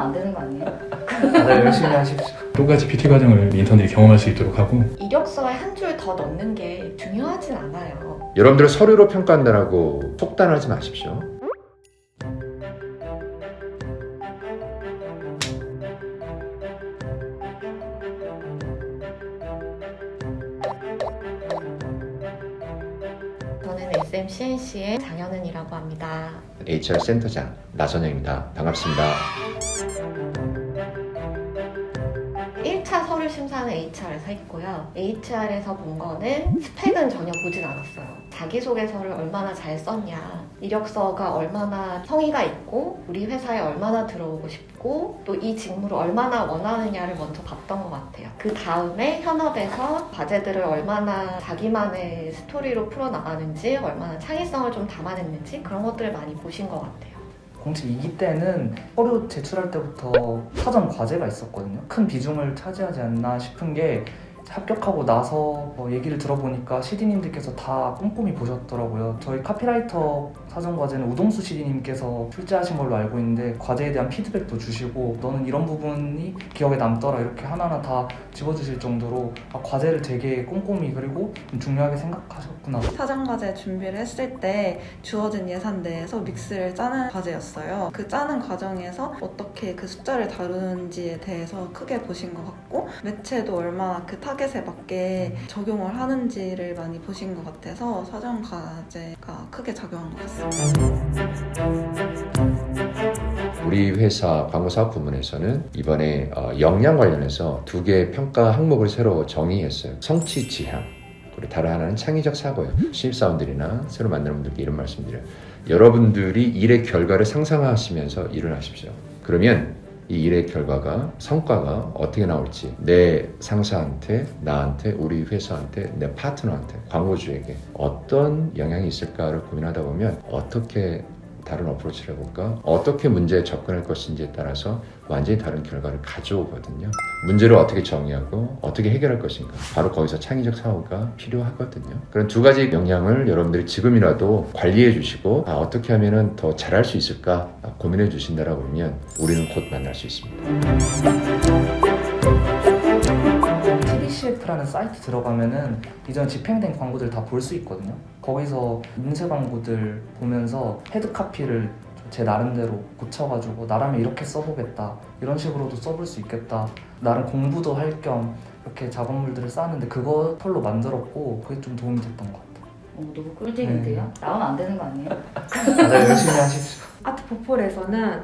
안 되는 거 아니에요? 다들 열심히 하십시오. 똑같이 PT 과정을 인턴들이 경험할 수 있도록 하고 이력서에 한 줄 더 넣는 게 중요하진 않아요. 여러분들 서류로 평가한다라고 속단하지 마십시오. 저는 SMCNC의 장현은이라고 합니다. HR 센터장 나선영입니다. 반갑습니다. 1차 서류 심사는 HR에서 했고요. HR에서 본 거는 스펙은 전혀 보진 않았어요. 자기소개서를 얼마나 잘 썼냐, 이력서가 얼마나 성의가 있고, 우리 회사에 얼마나 들어오고 싶고, 또 이 직무를 얼마나 원하느냐를 먼저 봤던 것 같아요. 그 다음에 현업에서 과제들을 얼마나 자기만의 스토리로 풀어나가는지, 얼마나 창의성을 좀 담아냈는지, 그런 것들을 많이 보신 것 같아요. 공채 2기 때는 서류 제출할 때부터 사전 과제가 있었거든요. 큰 비중을 차지하지 않나 싶은 게 합격하고 나서 뭐 얘기를 들어보니까 CD님들께서 다 꼼꼼히 보셨더라고요. 저희 카피라이터 사전 과제는 우동수 CD님께서 출제하신 걸로 알고 있는데 과제에 대한 피드백도 주시고 너는 이런 부분이 기억에 남더라 이렇게 하나하나 다 집어주실 정도로 아, 과제를 되게 꼼꼼히 그리고 좀 중요하게 생각하셨구나. 사전 과제 준비를 했을 때 주어진 예산 내에서 믹스를 짜는 과제였어요. 그 짜는 과정에서 어떻게 그 숫자를 다루는지에 대해서 크게 보신 것 같고 매체도 얼마나 그 타겟에 맞게 적용을 하는지를 많이 보신 것 같아서 사전 과제가 크게 작용한 것 같습니다. 우리 회사 광고사업 부문에서는 이번에 어, 역량 관련해서 두 개의 평가 항목을 새로 정의했어요. 성취 지향. 그리고 다른 하나는 창의적 사고예요. 신입사원들이나 새로 만나는 분들께 이런 말씀드려요. 여러분들이 일의 결과를 상상하시면서 일을 하십시오. 그러면 이 일의 결과가 성과가 어떻게 나올지 내 상사한테 나한테 우리 회사한테 내 파트너한테 광고주에게 어떤 영향이 있을까를 고민하다 보면 어떻게 다른 어프로치를 해볼까? 어떻게 문제에 접근할 것인지에 따라서 완전히 다른 결과를 가져오거든요. 문제를 어떻게 정의하고 어떻게 해결할 것인가? 바로 거기서 창의적 사고가 필요하거든요. 그런 두 가지 역량을 여러분들이 지금이라도 관리해 주시고 아, 어떻게 하면 더 잘할 수 있을까? 아, 고민해 주신다라고 하면 우리는 곧 만날 수 있습니다 TDCF라는 사이트 들어가면은 이전 집행된 광고들 다 볼 수 있거든요. 거기서 인쇄 광고들 보면서 헤드 카피를 제 나름대로 고쳐가지고 나라면 이렇게 써보겠다 이런 식으로도 써볼 수 있겠다 나름 공부도 할 겸 이렇게 작업물들을 쌓는데 그거 털로 만들었고 그게 좀 도움이 됐던 것 같아요. 어, 너무 꿀팁인데요? 나오면 안 되는 거 아니에요? 다들 열심히 하십시오. 아트 포폴에서는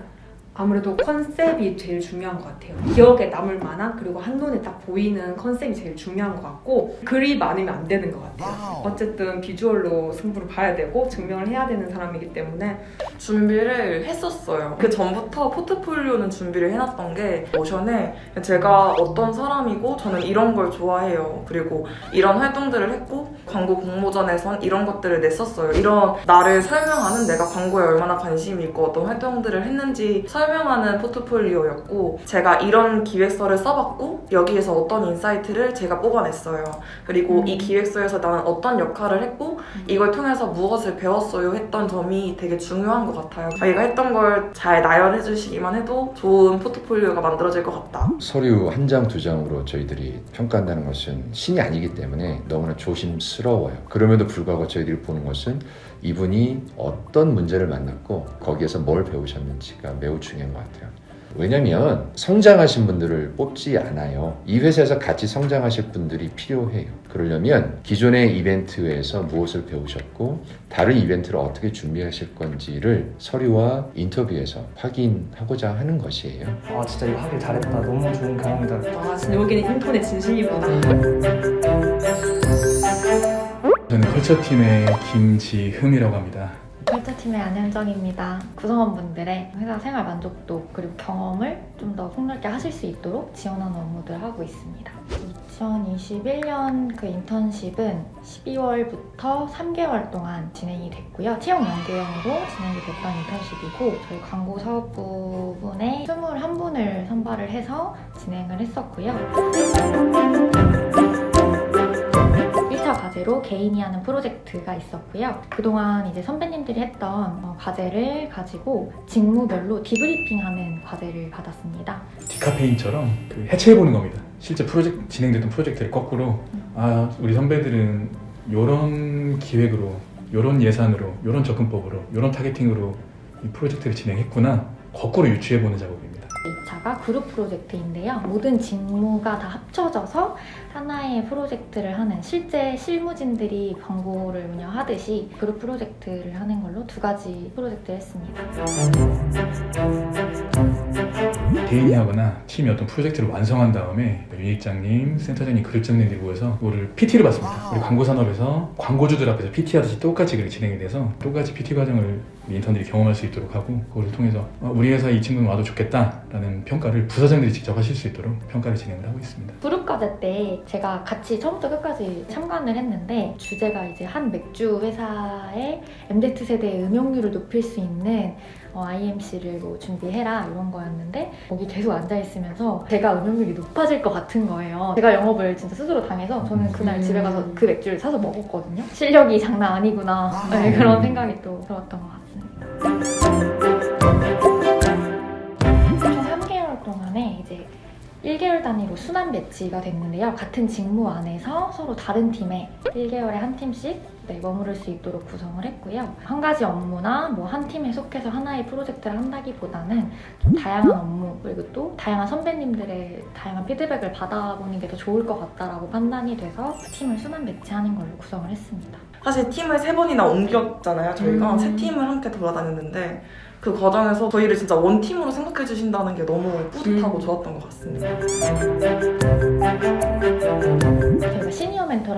아무래도 컨셉이 제일 중요한 것 같아요. 기억에 남을 만한 그리고 한눈에 딱 보이는 컨셉이 제일 중요한 것 같고 글이 많으면 안 되는 것 같아요. 어쨌든 비주얼로 승부를 봐야 되고 증명을 해야 되는 사람이기 때문에 준비를 했었어요. 그 전부터 포트폴리오는 준비를 해놨던 게 모션에 제가 어떤 사람이고 저는 이런 걸 좋아해요. 그리고 이런 활동들을 했고 광고 공모전에선 이런 것들을 냈었어요. 이런 나를 설명하는 내가 광고에 얼마나 관심이 있고 어떤 활동들을 했는지 설명하는 포트폴리오였고 제가 이런 기획서를 써봤고 여기에서 어떤 인사이트를 제가 뽑아냈어요. 그리고 이 기획서에서 나는 어떤 역할을 했고 이걸 통해서 무엇을 배웠어요 했던 점이 되게 중요한 것 같아요. 자기가 했던 걸 잘 나열해 주시기만 해도 좋은 포트폴리오가 만들어질 것 같다. 서류 한 장 두 장으로 저희들이 평가한다는 것은 신이 아니기 때문에 너무나 조심스러워요. 그럼에도 불구하고 저희들이 보는 것은 이분이 어떤 문제를 만났고 거기에서 뭘 배우셨는지가 매우 중요한 것 같아요. 왜냐면 성장하신 분들을 뽑지 않아요. 이 회사에서 같이 성장하실 분들이 필요해요. 그러려면 기존의 이벤트에서 무엇을 배우셨고 다른 이벤트를 어떻게 준비하실 건지를 서류와 인터뷰에서 확인하고자 하는 것이에요. 아 진짜 이거 하길 잘했다. 너무 좋은 경험이다. 아 진짜 여기는 인턴의 진심이구나. 저는 컬처팀의 김지흠이라고 합니다. 컬처팀의 안현정입니다. 구성원분들의 회사 생활 만족도 그리고 경험을 좀 더 폭넓게 하실 수 있도록 지원하는 업무들 하고 있습니다. 2021년 그 인턴십은 12월부터 3개월 동안 진행이 됐고요. 채용 연계형으로 진행이 됐던 인턴십이고 저희 광고 사업 부분에 21분을 선발을 해서 진행을 했었고요. 1차 과제 과제로 개인이 하는 프로젝트가 있었고요. 그동안 이제 선배님들이 했던 어, 과제를 가지고 직무별로 디브리핑하는 과제를 받았습니다. 디카페인처럼 그 해체해보는 겁니다. 실제 프로젝트 진행됐던 프로젝트를 거꾸로 아 우리 선배들은 이런 기획으로, 이런 예산으로, 이런 접근법으로, 이런 타겟팅으로 이 프로젝트를 진행했구나 거꾸로 유추해보는 작업입 2차가 그룹 프로젝트인데요. 모든 직무가 다 합쳐져서 하나의 프로젝트를 하는 실제 실무진들이 광고를 운영하듯이 그룹 프로젝트를 하는 걸로 두 가지 프로젝트를 했습니다. 개인이 하거나 팀이 어떤 프로젝트를 완성한 다음에 유니장님, 센터장님, 그룹장님들이 모여서 그거를 PT를 받습니다. 우리 광고 산업에서 광고주들 앞에서 PT 하듯이 똑같이 그게 진행이 돼서 똑같이 PT 과정을 인턴들이 경험할 수 있도록 하고 그걸 통해서 어, 우리 회사 이 친구는 와도 좋겠다라는 평가를 부사장들이 직접 하실 수 있도록 평가를 진행을 하고 있습니다. 그룹 과제 때 제가 같이 처음부터 끝까지 참관을 했는데 주제가 이제 한 맥주 회사의 MZ 세대의 음용률을 높일 수 있는 어, IMC를 뭐 준비해라 이런 거였는데 거기 계속 앉아 있으면서 제가 음용률이 높아질 것 같은 거예요. 제가 영업을 진짜 스스로 당해서 저는 그날 집에 가서 그 맥주를 사서 먹었거든요. 실력이 장난 아니구나 네, 그런 생각이 또 들었던 것 같습니 다. 총 3개월 동안에 이제 1개월 단위로 순환 배치가 됐는데요. 같은 직무 안에서 서로 다른 팀에 1개월에 한 팀씩 네, 머무를 수 있도록 구성을 했고요. 한 가지 업무나 뭐 한 팀에 속해서 하나의 프로젝트를 한다기보다는 좀 다양한 업무 그리고 또 다양한 선배님들의 다양한 피드백을 받아보는 게 더 좋을 것 같다라고 판단이 돼서 팀을 순환 배치하는 걸로 구성을 했습니다. 사실 팀을 세 번이나 옮겼잖아요. 저희가 음. 세 팀을 함께 돌아다녔는데 그 과정에서 저희를 진짜 원 팀으로 생각해 주신다는 게 너무 뿌듯하고 음. 좋았던 것 같습니다.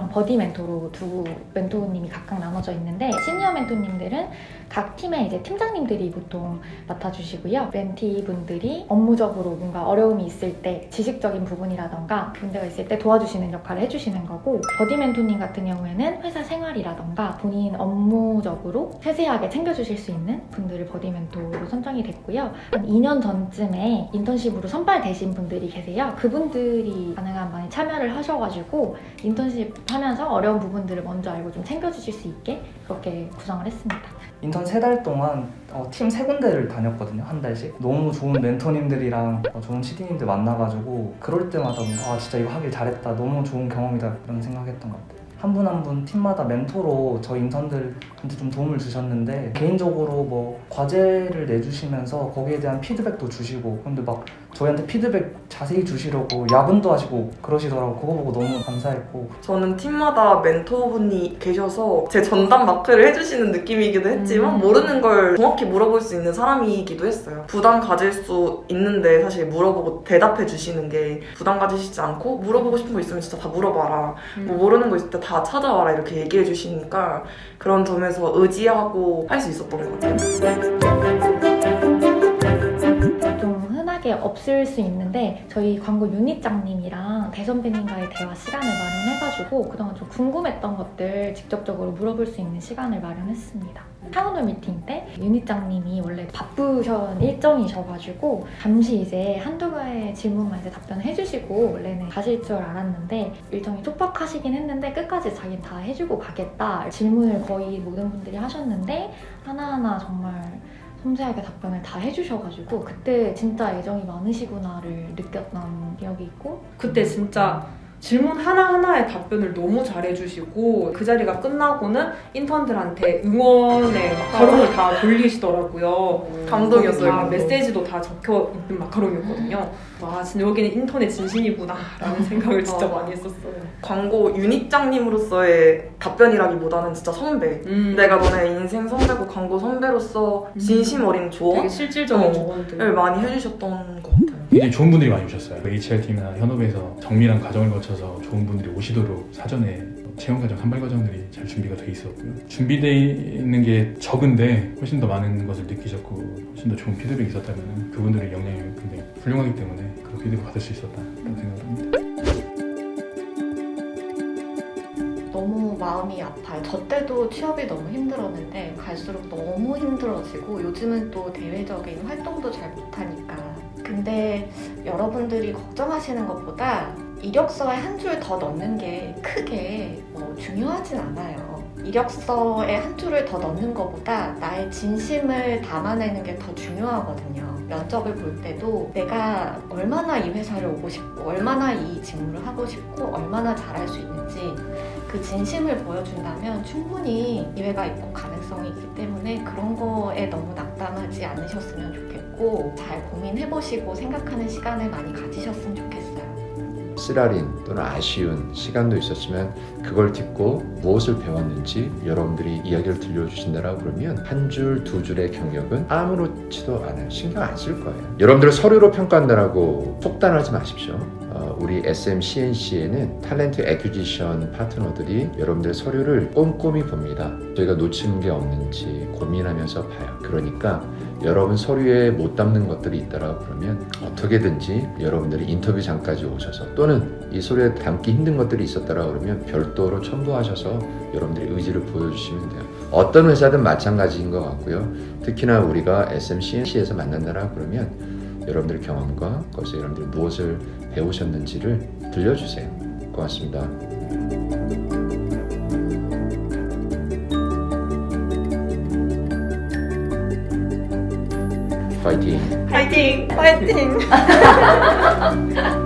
버디 멘토로 두 멘토님이 각각 나눠져 있는데 시니어 멘토님들은 각 팀의 이제 팀장님들이 보통 맡아주시고요. 멘티 분들이 업무적으로 뭔가 어려움이 있을 때 지식적인 부분이라던가 문제가 있을 때 도와주시는 역할을 해주시는 거고 버디 멘토님 같은 경우에는 회사 생활이라던가 본인 업무적으로 세세하게 챙겨주실 수 있는 분들을 버디 멘토로 선정이 됐고요. 한 2년 전쯤에 인턴십으로 선발되신 분들이 계세요. 그분들이 가능한 많이 참여를 하셔가지고 인턴십 하면서 어려운 부분들을 먼저 알고 좀 챙겨주실 수 있게 그렇게 구성을 했습니다. 인턴 세 달 동안 팀세 군데를 다녔거든요 한 달씩 너무 좋은 멘토님들이랑 어, 좋은 CD님들 만나가지고 그럴 때마다 뭔가 아 진짜 이거 하길 잘했다 너무 좋은 경험이다 그런 생각했던 것 같아요 한 분 한 분 팀마다 멘토로 저희 인턴들한테 좀 도움을 주셨는데 개인적으로 뭐 과제를 내주시면서 거기에 대한 피드백도 주시고 근데 막 저희한테 피드백 자세히 주시려고 야근도 하시고 그러시더라고 그거 보고 너무 감사했고 저는 팀마다 멘토분이 계셔서 제 전담 마크를 해주시는 느낌이기도 했지만 음. 모르는 걸 정확히 물어볼 수 있는 사람이기도 했어요. 부담 가질 수 있는데 사실 물어보고 대답해 주시는 게 부담 가지시지 않고 물어보고 싶은 거 있으면 진짜 다 물어봐라. 뭐 모르는 거 있을 때 다 찾아와라 이렇게 얘기해 주시니까 그런 점에서 의지하고 할 수 있었던 것 같아요. 좀 흔하게 없을 수 있는데 저희 광고 유닛장님이랑 대선배님과의 대화 시간을 마련해가지고 그동안 좀 궁금했던 것들 직접적으로 물어볼 수 있는 시간을 마련했습니다. 타운홀 미팅 때 유닛장님이 원래 바쁘셨 일정이셔가지고 잠시 이제 한두 가의 질문만 이제 답변을 해주시고 원래는 가실 줄 알았는데 일정이 촉박하시긴 했는데 끝까지 자기는 다 해주고 가겠다 질문을 거의 모든 분들이 하셨는데 하나하나 정말 섬세하게 답변을 다 해주셔가지고 그때 진짜 애정이 많으시구나를 느꼈던 기억이 있고 그때 진짜 질문 하나하나에 답변을 너무 잘해주시고 그 자리가 끝나고는 인턴들한테 응원의 마카롱을 다 돌리시더라고요. 감동이었어요. 다 감동. 메시지도 다 적혀 있는 마카롱이었거든요. 와 진짜 여기는 인턴의 진심이구나라는 생각을 진짜 맞아. 많이 했었어요. 광고 유닛장님으로서의 답변이라기보다는 진짜 선배. 음, 내가 너네 인생 선배고 광고 선배로서 진심 어린 되게 조언을 실질적인 어. 조언들. 많이 해주셨던 것 같아요. 굉장히 좋은 분들이 많이 오셨어요. HR팀이나 현업에서 정밀한 과정을 거쳐서 좋은 분들이 오시도록 사전에 채용 과정, 선발 과정들이 잘 준비가 돼 있었고요. 준비되어 있는 게 적은데 훨씬 더 많은 것을 느끼셨고 훨씬 더 좋은 피드백이 있었다면 그분들의 역량이 굉장히 훌륭하기 때문에 그런 피드백 받을 수 있었다라는 생각을 마음이 아파요. 저 때도 취업이 너무 힘들었는데 갈수록 너무 힘들어지고 요즘은 또 대외적인 활동도 잘 못하니까. 근데 여러분들이 걱정하시는 것보다 이력서에 한 줄 더 넣는 게 크게 뭐 중요하진 않아요. 이력서에 한 줄을 더 넣는 것보다 나의 진심을 담아내는 게 더 중요하거든요. 면접을 볼 때도 내가 얼마나 이 회사를 오고 싶고, 얼마나 이 직무를 하고 싶고, 얼마나 잘할 수 있는지 그 진심을 보여준다면 충분히 기회가 있고 가능성이 있기 때문에 그런 거에 너무 낙담하지 않으셨으면 좋겠고, 잘 고민해보시고 생각하는 시간을 많이 가지셨으면 좋겠어요. 쓰라린 또는 아쉬운 시간도 있었으면 그걸 듣고 무엇을 배웠는지 여러분들이 이야기를 들려주신다라고 그러면 한 줄, 두 줄의 경력은 아무렇지도 않아요. 신경 안 쓸 거예요. 여러분들을 서류로 평가한다라고 속단하지 마십시오. 어, 우리 SMCNC에는 탤런트 애큐지션 파트너들이 여러분들의 서류를 꼼꼼히 봅니다. 저희가 놓치는 게 없는지 고민하면서 봐요. 그러니까 여러분 서류에 못 담는 것들이 있다라고 그러면 어떻게든지 여러분들이 인터뷰장까지 오셔서 또는 이 서류에 담기 힘든 것들이 있었다라고 그러면 별도로 첨부하셔서 여러분들의 의지를 보여주시면 돼요. 어떤 회사든 마찬가지인 것 같고요. 특히나 우리가 SMCNC에서 만난다라고 그러면 여러분들의 경험과 거기서 여러분들이 무엇을 배우셨는지를 들려주세요. 고맙습니다. 파이팅! 파이팅! 파이팅!